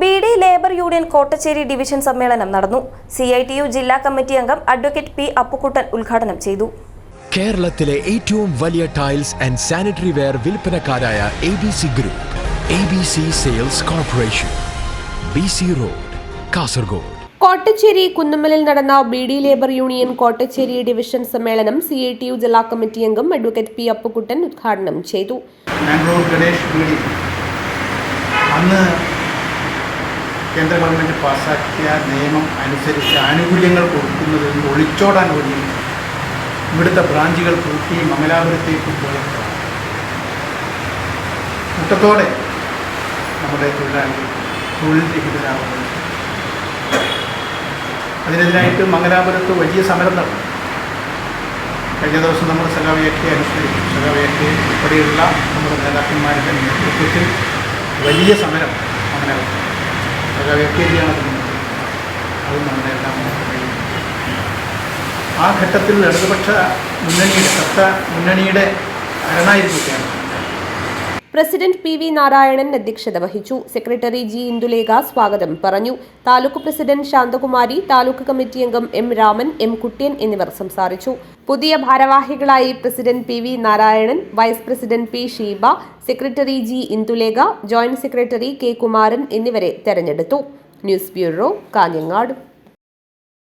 B D labour union Kottacheri division സമ്മേളനം നടന്നു. C I T U ജില്ലാ committee അംഗം അഡ്വക്കേറ്റ് പി അപ്പുക്കുട്ടൻ ഉദ്ഘാടനം ചെയ്തു. കേരളത്തിലെ ഏറ്റവും വലിയ tiles and sanitary ware വിൽപ്പനക്കാരായ A B C group A B C sales corporation B C road Kasaragod. Kottacheri കുന്നമ്മലിൽ നടന്ന B D labour union Kottacheri division സമ്മേളനം C I T U ജില്ലാ committee അംഗം advocate P Appukuttan ഉദ്ഘാടനം ചെയ്തു. അന്ന് കേന്ദ്ര government പാസ്സാക്കിയ നിയമം അനുസരിച്ച് ആനുകൂല്യങ്ങൾ കൊടുക്കുന്നതിൽ നിന്ന് ഒളിച്ചോടാൻ വേണ്ടി ഇവിടുത്തെ ബ്രാഞ്ചുകൾ പൂട്ടി മംഗലാപുരത്തേക്ക് പോയപ്പോൾ കൂട്ടത്തോടെ നമ്മുടെ തൊഴിലാളികൾ തൊഴിൽ രഹിതരാകുന്നത് അതിനെതിരായിട്ട് മംഗലാപുരത്ത് വലിയ സമരം നടന്നു. കഴിഞ്ഞ ദിവസം നമ്മൾ സഖാവിയൊക്കെ അനുസരിച്ച് സഖാവിയൊക്കെ ഉൾപ്പെടെയുള്ള നമ്മുടെ നേതാക്കന്മാരുടെ നേതൃത്വത്തിൽ വലിയ സമരം അങ്ങനെ സഖാവിയൊക്കെയാണ് അത് നമ്മളെല്ലാം ആ ഘട്ടത്തിൽ ഇടതുപക്ഷ മുന്നണിയുടെ സത്ത മുന്നണിയുടെ അരണായിരുന്നു പ്രസിഡന്റ് പി വി നാരായണൻ അധ്യക്ഷത വഹിച്ചു. സെക്രട്ടറി ജി ഇന്ദുലേഖ സ്വാഗതം പറഞ്ഞു. താലൂക്ക് പ്രസിഡന്റ് ശാന്തകുമാരി താലൂക്ക് കമ്മിറ്റി അംഗം എം രാമൻ എം കുട്ടിയൻ എന്നിവർ സംസാരിച്ചു. പുതിയ ഭാരവാഹികളായി president P V Narayanan vice president P Sheeba secretary G Indulekha joint secretary K Kumaran എന്നിവരെ തെരഞ്ഞെടുത്തു. News bureau Kanhangad.